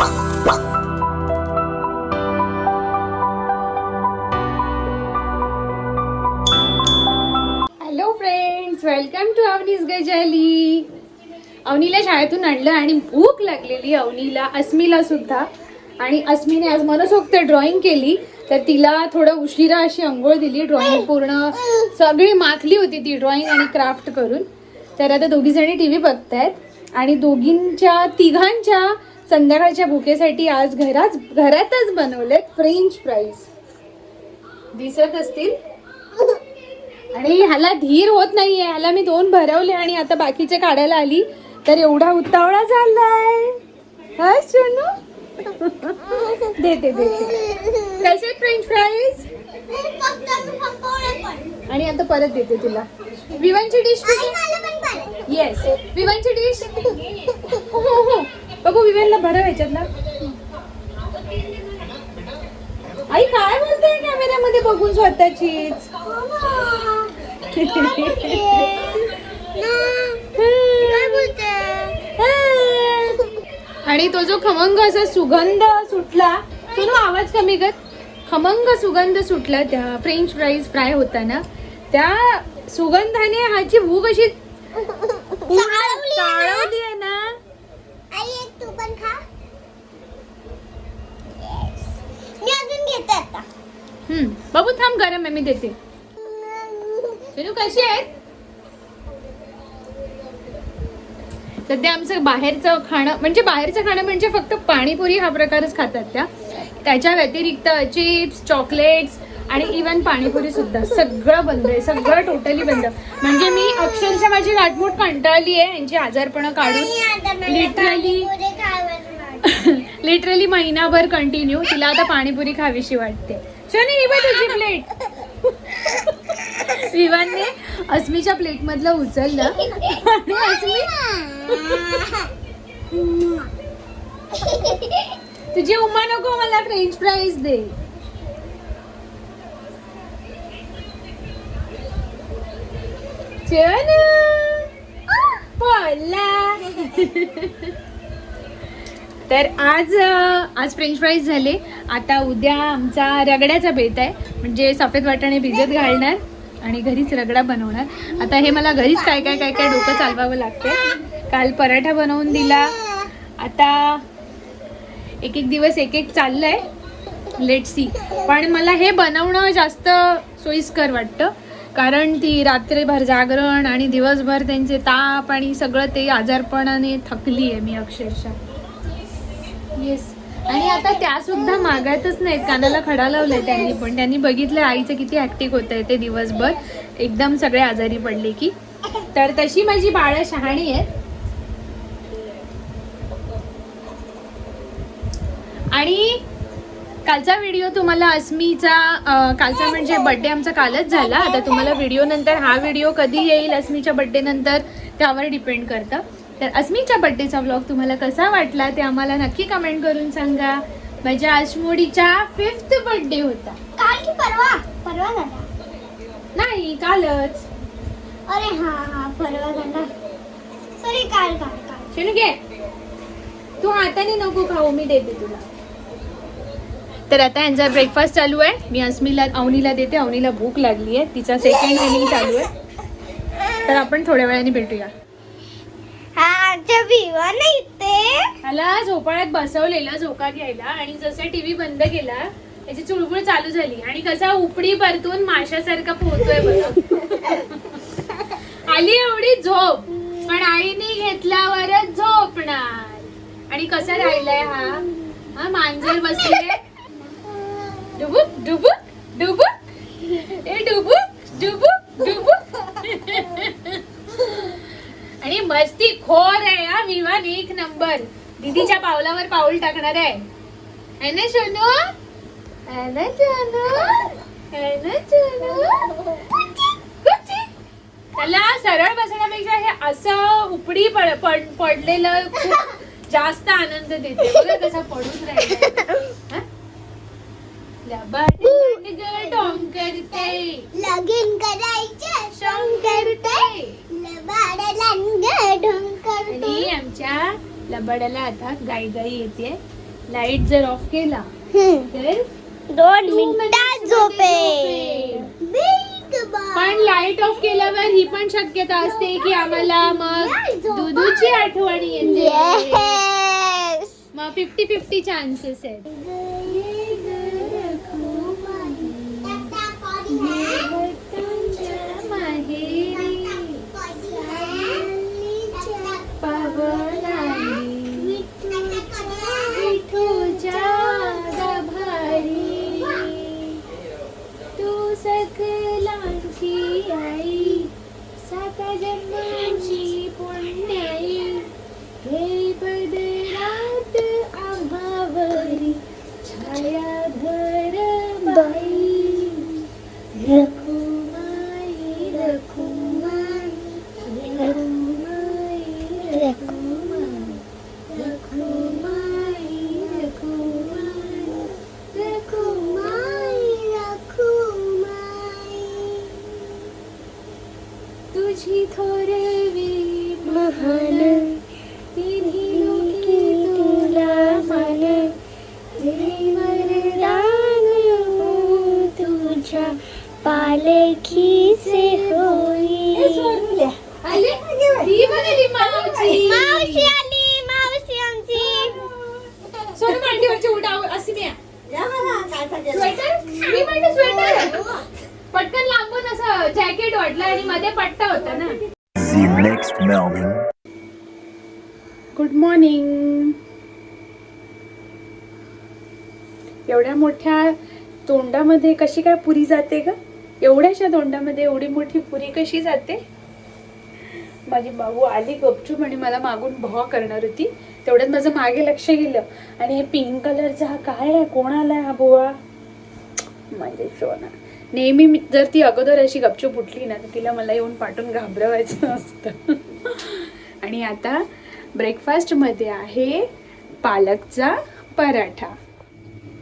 Hello friends welcome to Avani's Gajali अवनीला शाळेतून आणलं आणि भूक लागलेली अवनीला अस्मीला सुद्धा. आणि अस्मीने आज मनसोक्त ड्रॉइंग केली. तर तिला थोडं उशिरा अशी अंघोळ दिली. ड्रॉइंग पूर्ण सगळी माखली होती ती ड्रॉइंग आणि क्राफ्ट करून. तर आता दोघी जणी टी व्ही बघतायत. आणि दोघींच्या तिघांच्या संध्याकाळच्या भुकेसाठी आज घरात घरातच बनवलेत फ्रेंच फ्राईज दिसत असतील? आणि ह्याला धीर होत नाहीये. ह्याला मी दोन भरवले आणि आता बाकीचे काढायला आली. तर एवढा उतावळा झालाय. हा सोनू? देते देते कसे फ्रेंच फ्राईज आणि आता परत देते तुला. विवांची डिश येस विवांची डिश विवानला भरव ह्याच्यातला आई काय बोलते कॅमेऱ्यामध्ये बघून स्वतःचीच? आणि तो जो खमंग असा सुगंध सुटला तो ना आवाज कमी कर. खमंग सुगंध सुटला त्या फ्रेंच फ्राईज फ्राय होताना. त्या सुगंधाने ह्याची भूक अशी चाळवली आहे ना तू पण खा मी अजून घेते आता हम्म बाबू थांब गरम आहे मी देते. सोनू कशी आहेत? सध्या आमचं बाहेरचं खाणं म्हणजे बाहेरचं खाणं म्हणजे फक्त पाणीपुरी हा प्रकारच खातात त्या. त्याच्या व्यतिरिक्त चिप्स चॉकलेट्स आणि इवन पाणीपुरी सुद्धा. सगळं बंद आहे सगळं टोटली बंद. म्हणजे मी अक्षरशः माझी गाठमोट कंटाळली आहे यांची आजारपणं काढून. लिटरली लिटरली महिनाभर कंटिन्यू तिला आता पाणीपुरी खावीशी वाटते. शनी ही तुझी प्लेट विवानने अस्मीच्या प्लेट मधलं उचललं. आणि अस्मी तुझी उमा नको मला फ्रेंच फ्राईज दे. चल. बोला तर आज आज फ्रेंच फ्राईज झाले. आता उद्या आमचा रगड्याचा बेत आहे. म्हणजे सफेद वाटाणे भिजत घालणार आणि घरीच रगडा बनवणार. आता हे मला घरीच काय काय काय काय डोकं चालवावं लागते काल पराठा बनवून दिला. आता एक एक दिवस एक एक चाललंय. लेट सी पण मला हे बनवणं जास्त सोयीस्कर वाटतं. कारण ती रात्रीभर जागरण आणि दिवसभर त्यांचे ताप आणि सगळं ते आजारपणाने थकली आहे मी अक्षरशः. येस आणि आता त्या सुद्धा मागायतच नाहीत. कानाला खडा लावलाय त्यांनी पण. त्यांनी बघितलं आईचं किती ऍक्टिव्ह होत आहे ते दिवसभर. एकदम सगळे आजारी पडले की. तर तशी माझी बाळं शहाणी आहेत आणि कालचा व्हिडिओ तुम्हाला अस्मीचा कालचा म्हणजे बड्डे आमचा कालच झाला. आता तुम्हाला व्हिडिओ नंतर हा व्हिडिओ कधी येईल अस्मीच्या बड्डे नंतर त्यावर डिपेंड करतं. तर अस्मीच्या बड्डेचा व्लॉग तुम्हाला कसा वाटला ते आम्हाला नक्की कमेंट करून सांगा. माझ्या आशमोडीचा फिफ्थ बड्डे होता. काल की परवा? परवा झाला. नाही कालच. अरे हा हा परवा झाला. सॉरी काल काल काल. शिनू घे. तू हाताने नको खाऊ मी देते तुला. तर आता यांचा ब्रेकफास्ट चालू आहे. मी अस्मीला अवनीला देते. अवनीला भूक लागली आहे तिचा सेकंड इनिंग चालू आहे. तर आपण थोड्या वेळाने भेटूया. आमच्या विवा नाही ते. त्याला झोपाळ्यात बसवलेलं झोका घ्यायला आणि जसं टीव्ही बंद केला त्याची चुळबुळ चालू झाली. आणि कसा उपडी परतून माशासारखा पोहतोय बघा. आली एवढी झोप पण आईने घेतल्यावरच झोपणार आणि कसा राहिलाय हा? हा मांजर बसले डुबुक डुबुक डुबुक. ए डुबुक डुबुक डुबुक. आणि मस्ती खोर आहे हा. विवान एक नंबर. दीदीच्या पावलावर पाऊल टाकणार आहे. है ना सोनू है ना सोनू है. त्याला सरळ बसण्यापेक्षा हे असं उपडी पड पड- पडलेलं खूप जास्त आनंद देते. बघा कसा पडून राहिला. लगीन करायचं शोंग करते लबाडला ढोंग करतो आणि आमच्या लबाडाला आता गाई गाई येते. लाइट जर ऑफ केला. तर दोन मिनिटात मध्ये पण लाइट ऑफ केल्यावर ही पण शक्यता असते की आम्हाला मग दुधूची आठवण येते. मग फिफ्टी फिफ्टी चान्सेस आहेत. मी म्हणते स्वेटर? पटकन लांबून असं जॅकेट वाटलं आणि मध्ये पट्टा होता ना. The next morning. Good morning एवढ्या मोठ्या तोंडामध्ये कशी काय पुरी जाते ग? एवढ्याशा तोंडामध्ये एवढी मोठी पुरी कशी जाते? माझी बाबू आली गपचूप आणि मला मागून भॉ करणार होती. तेवढ्यात माझं मागे लक्ष गेलं. आणि हे पिंक कलरचा हा काय आहे? कोणाला आहे हा बुवा? म्हणजे सोना. नेहमी मी- जर ती अगोदर अशी गपचूप उठली ना तर तिला मला येऊन पाठून घाबरवायचं असतं. आणि आता ब्रेकफास्टमध्ये आहे पालकचा पराठा.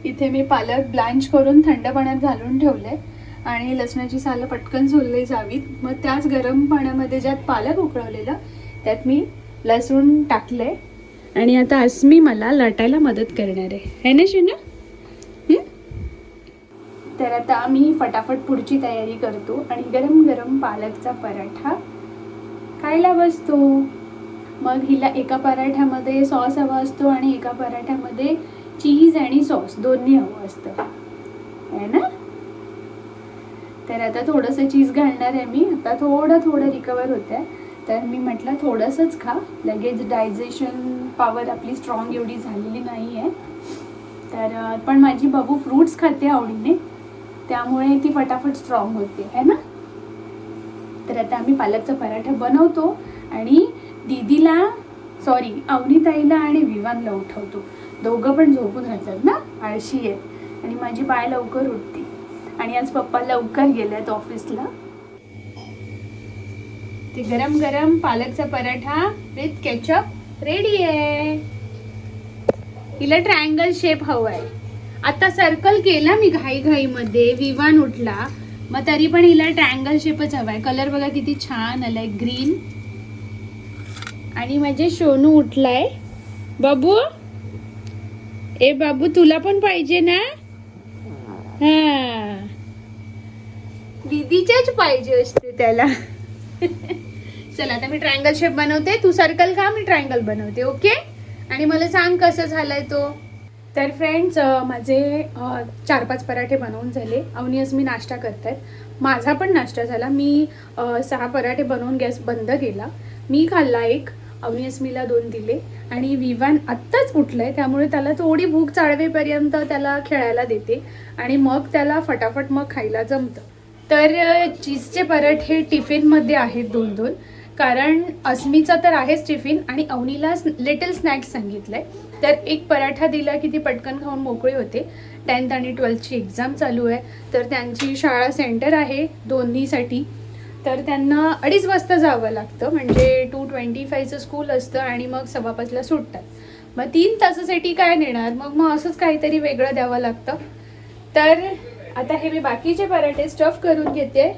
इथे मी पालक ब्लांच करून थंड पाण्यात घालून ठेवले आणि लसणाची सालं पटकन सोलली जावीत. मग त्याच गरम पाण्यामध्ये ज्यात पालक उकळवलेलं त्यात मी लसूण टाकले आणि आता अस्मी मला लाटायला मदत करणार आहे. है ना शिना तर आता मी फटाफट पुढची तयारी करतो. आणि गरम गरम पालकचा पराठा खायला बसतो. मग हिला एका पराठ्यामध्ये सॉस हवा असतो आणि एका पराठ्यामध्ये चीज आणि सॉस. दोन्ही हवं असतं. आहे ना? तर आता थोडंसं चीज घालणार आहे मी. आता थोडं थोडं रिकवर होत आहे तर मी म्हटलं थोडंसंच खा. लगेच डायजेशन पॉवर आपली स्ट्रॉंग एवढी झालेली नाही आहे तर पण माझी बाबू फ्रूट्स खाते आवडीने. त्यामुळे ती फटाफट स्ट्रॉंग होते. है ना? तर आता आम्ही पालकचा पराठा बनवतो आणि दीदीला सॉरी अवनीताईला आणि विवानला उठवतो. दोघं पण झोपून राहतात ना? आळशी आहेत. आणि माझी बाय लवकर उठते. आणि आज पप्पा लवकर गेल्यात ऑफिसला. ते गरम गरम पालकचा पराठा विथ केचप रेडी आहे. हिला ट्रायंगल शेप हवाय. आता सर्कल केला मी घाई घाई मध्ये विवान उठला. मग तरी पण हिला ट्रायंगल शेपच हवाय. कलर बघा किती छान आलाय ग्रीन आणि माझे सोनू उठलाय. बाबू ए बाबू तुला पण पाहिजे ना? हा. दीदीच्याच पाहिजे असते त्याला. चला आता मी ट्रायंगल शेप बनवते. तू सर्कल का मी ट्रायंगल बनवते ओके आणि मला सांग कसं झालंय तो? तर फ्रेंड्स माझे चार पाच पराठे बनवून झाले. अवनी मी नाश्ता करतायत माझा पण नाश्ता झाला. मी सहा पराठे बनवून गॅस बंद केला. मी खाल्ला एक अवनी अस्मीला दोन दिले. आणि विवान आत्ताच उठलंय त्यामुळे त्याला थोडी भूक चाळवेपर्यंत त्याला खेळायला देते. आणि मग त्याला फटाफट मग खायला जमतं. तर चीजचे पराठे टिफिनमध्ये आहेत दोन दोन कारण अस्मीचा तर आहेच टिफिन आणि अवनीला लिटल स्नॅक्स सांगितलंय. तर एक पराठा दिला की ती पटकन खाऊन मोकळी होते. टेन्थ आणि ट्वेल्थची एक्झाम चालू आहे. तर त्यांची शाळा सेंटर आहे दोन्हीसाठी. तर त्यांना अडीच वाजता जावं लागतं. म्हणजे टू ट्वेंटी फायचं स्कूल असतं आणि मग सव्वापाचला सुटतात. मग तीन तासासाठी काय नेणार मग मग असंच काहीतरी वेगळं द्यावं लागतं. तर आता हे मी बाकीचे पराठे स्टफ करून घेते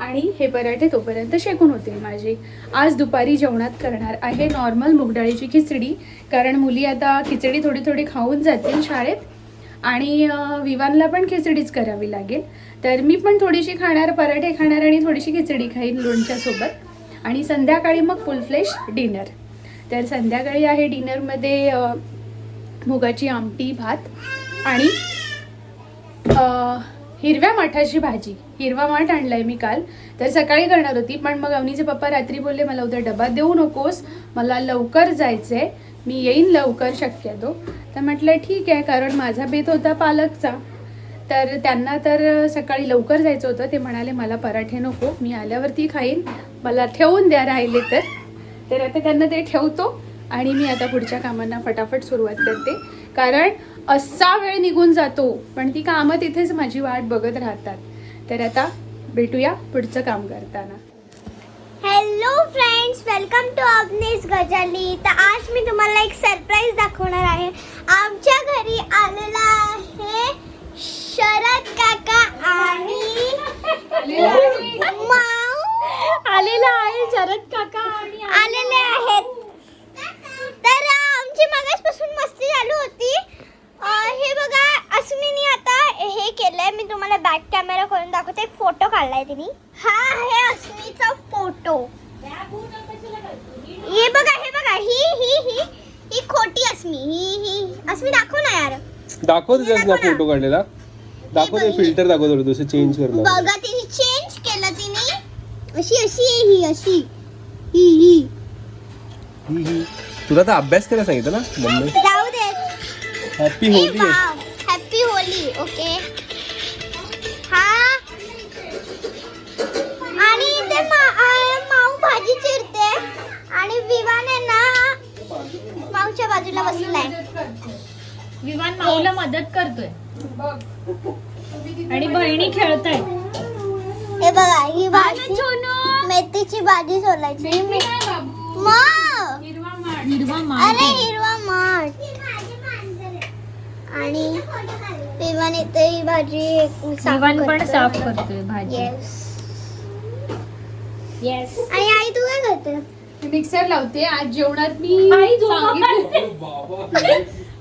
आणि हे पराठे तोपर्यंत शेकून होतील माझे. आज दुपारी जेवणात करणार आहे नॉर्मल मुगडाळीची खिचडी कारण मुली आता खिचडी थोडी थोडी खाऊन जातील शाळेत. आणि विवानला पण खिचडीच करावी लागेल. तर मी पण थोडीशी खाणार पराठे खाणार आणि थोडीशी खिचडी खाईन लोणच्यासोबत आणि संध्याकाळी मग फुल फ्लेश डिनर तर संध्याकाळी आहे डिनरमध्ये मुगाची आमटी भात आणि हिरव्या माठाची भाजी. हिरवा माठ आणलाय मी काल. तर सकाळी करणार होती पण मग अवनीचे पप्पा रात्री बोलले मला उद्या डबा देऊ नकोस. मला लवकर जायचंय. मी येईन लवकर शक्यतो. तर म्हटलं ठीक आहे कारण माझा बेत होता पालकचा. तर त्यांना तर सकाळी लवकर जायचं होतं. ते म्हणाले मला पराठे नको मी आल्यावरती खाईन. मला ठेवून द्या राहिले तर. तर आता त्यांना ते ठेवतो आणि मी आता पुढच्या कामांना फटाफट सुरुवात करते. कारण असा वेळ निघून जातो पण ती कामं तिथेच माझी वाट बघत राहतात. तर आता भेटूया पुढचं काम करताना. Hello friends welcome to Avani's Gajali तर आज मी तुम्हाला एक सरप्राईज दाखवणार आहे. आमच्या घरी आलेला आहे शरद काका आणि माऊ. आलेला आहे शरद काका आणि आलेले आहेत. तर आमची मगासपासून मस्ती चालू होती. हे बघा अस्मिनी आता हे केलंय मी तुम्हाला बॅक कॅमेरा करून दाखवते. एक फोटो काढलाय तिने. हा आहे अस्मीचा फोटो हे बघा हे बघा ही ही ही ही खोटी अस्मी ही ही. अस्मी दाखव ना यार. दाखव तुझ्याच ना. फोटो काढलेला. दाखव ते फिल्टर दाखव थोडं दुसरं चेंज कर ना बघा तिने चेंज केलं तिने. अशी अशी आहे ही अशी. ही ही. तुला तर अभ्यास करायला सांगितलं ना मम्मी. हॅपी होली आहे हॅपी होली ओके हा आणि ते माऊ भाजी चिरते. आणि विवान आहे ना माऊच्या बाजूला बसलाय. विमान माऊला मदत करतोय. आणि बहिणी खेळताय हे बघा ही भाजी मेथीची भाजी सोलायची. मग? हिरवा अरे आणि विमान इथे ही भाजी साफ विमान पण करतोय. साफ करतोय भाजी. येस येस आणि आई तू काय करते? मिक्सर लावते. आज जेवणात मी सांगितलं.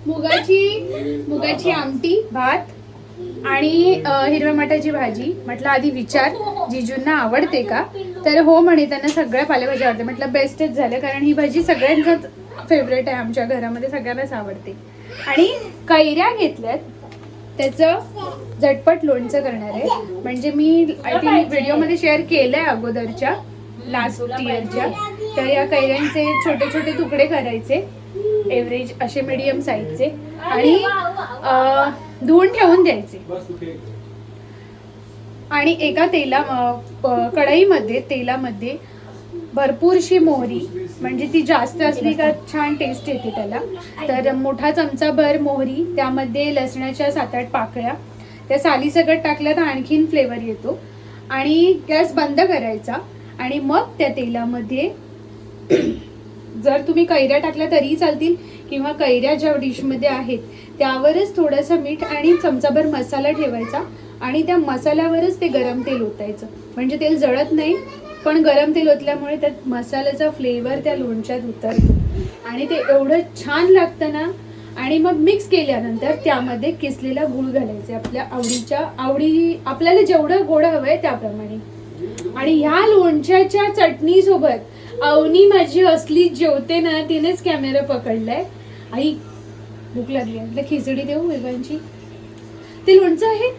मुगाची मुगाची आमटी भात आणि हिरव्या मटाची भाजी. म्हटलं आधी विचार. जिजूंना आवडते का? तर हो म्हणे त्यांना सगळ्या पालेभाज्या आवडते. म्हटलं बेस्टच झालं कारण ही भाजी सगळ्यांचाच फेवरेट आहे. आमच्या घरामध्ये सगळ्यांनाच आवडते. आणि कैऱ्या घेतल्यात. त्याचं झटपट लोणचं करणार आहे. म्हणजे मी आय थिंक व्हिडिओमध्ये शेअर केलंय अगोदरच्या लास्ट इयरच्या तर या कैऱ्यांचे छोटे छोटे तुकडे करायचे एव्हरेज असे मीडियम साईजचे आणि धुवून ठेवून द्यायचे. आणि एका तेला कढईमध्ये तेलामध्ये भरपूरशी मोहरी म्हणजे ती जास्त असली का छान टेस्ट येते त्याला. तर मोठा चमचा भर मोहरी त्यामध्ये लसणाच्या सात आठ पाकळ्या. त्या साली सगळं टाकल्या तर आणखीन फ्लेवर येतो. आणि गॅस बंद करायचा. आणि मग त्या तेलामध्ये जर तुम्ही कैऱ्या टाकल्या तरीही चालतील किंवा कैऱ्या ज्या डिशमध्ये आहेत त्यावरच थोडंसं मीठ आणि चमचाभर मसाला ठेवायचा. आणि त्या मसाल्यावरच ते गरम तेल ओतायचं. म्हणजे तेल जळत नाही पण गरम तेल ओतल्यामुळे त्यात मसाल्याचा फ्लेवर त्या लोणच्यात उतरतो. आणि ते एवढं छान लागतं ना आणि मग मिक्स केल्यानंतर त्यामध्ये किसलेला गूळ घालायचे. आपल्या आवडीच्या आवडी आपल्याला जेवढं गोड हवं आहे त्याप्रमाणे. आणि ह्या लोणच्याच्या चटणीसोबत अवनी माझी असली जेवते ना तिनेच कॅमेरा पकडलाय. आई भूक लागली म्हटलं खिचडी देऊ मुलगांची ते लोणचं आहे?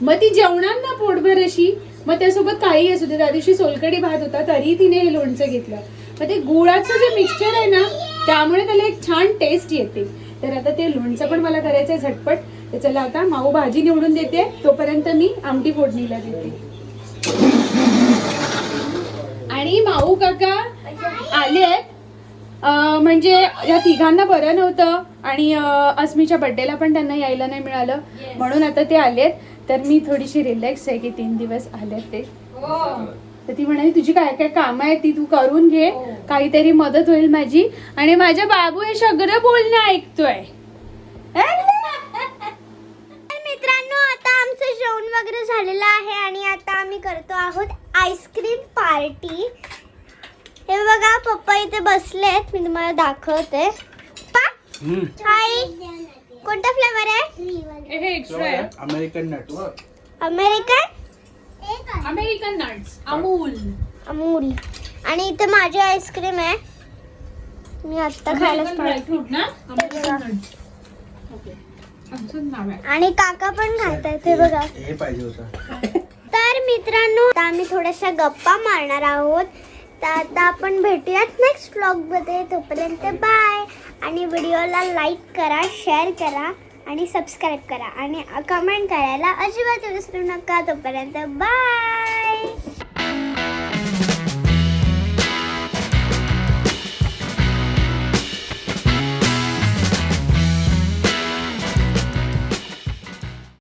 मग ती जेवणार ना पोटभर अशी? मग त्यासोबत काही असू दे त्या दिवशी सोलकडी भात होता तरी तिने हे लोणचं घेतलं. मग ते गुळाचं जे मिक्सचर आहे ना त्यामुळे त्याला एक छान टेस्ट येते. तर आता ते लोणचं पण मला करायचं आहे झटपट. तर चला आता माऊ भाजी निवडून देते तोपर्यंत मी आमटी फोडणीला देते. आणि माऊ काका आले आहेत म्हणजे या तिघांना बरं नव्हतं आणि अस्मीच्या बड्डेला पण त्यांना यायला नाही मिळालं. म्हणून आता ते आलेत. तर मी थोडीशी रिलॅक्स आहे की तीन दिवस आलेत ते. तर ती म्हणाली तुझी काय काय कामं आहेत ती तू करून घे. काहीतरी मदत होईल माझी. आणि माझ्या बाबू हे सगळं बोलणं ऐकतोय. तर मित्रांनो आता आमचं जेवण वगैरे झालेलं आहे आणि आता आम्ही करतो आहोत आईस्क्रीम पार्टी. हे बघा पप्पा इथे बसलेत. मी तुम्हाला दाखवते. पप्पा हाय कोणता फ्लेवर आहे? हे एक्स्ट्रा आहे American nut American? American nuts Amul. Amul. आणि इथे माझी आईस्क्रीम आहे. मी आत्ता खायला ना? आणि काका पण खातात ते बघा. हे पाहिजे होतं. तर मित्रांनो आता आम्ही थोड्याशा गप्पा मारणार आहोत. तर आता आपण भेटूयात नेक्स्ट ब्लॉगमध्ये तोपर्यंत बाय आणि व्हिडिओला लाईक करा शेअर करा आणि सबस्क्राईब करा. आणि कमेंट करायला अजिबात विसरू नका. तोपर्यंत बाय!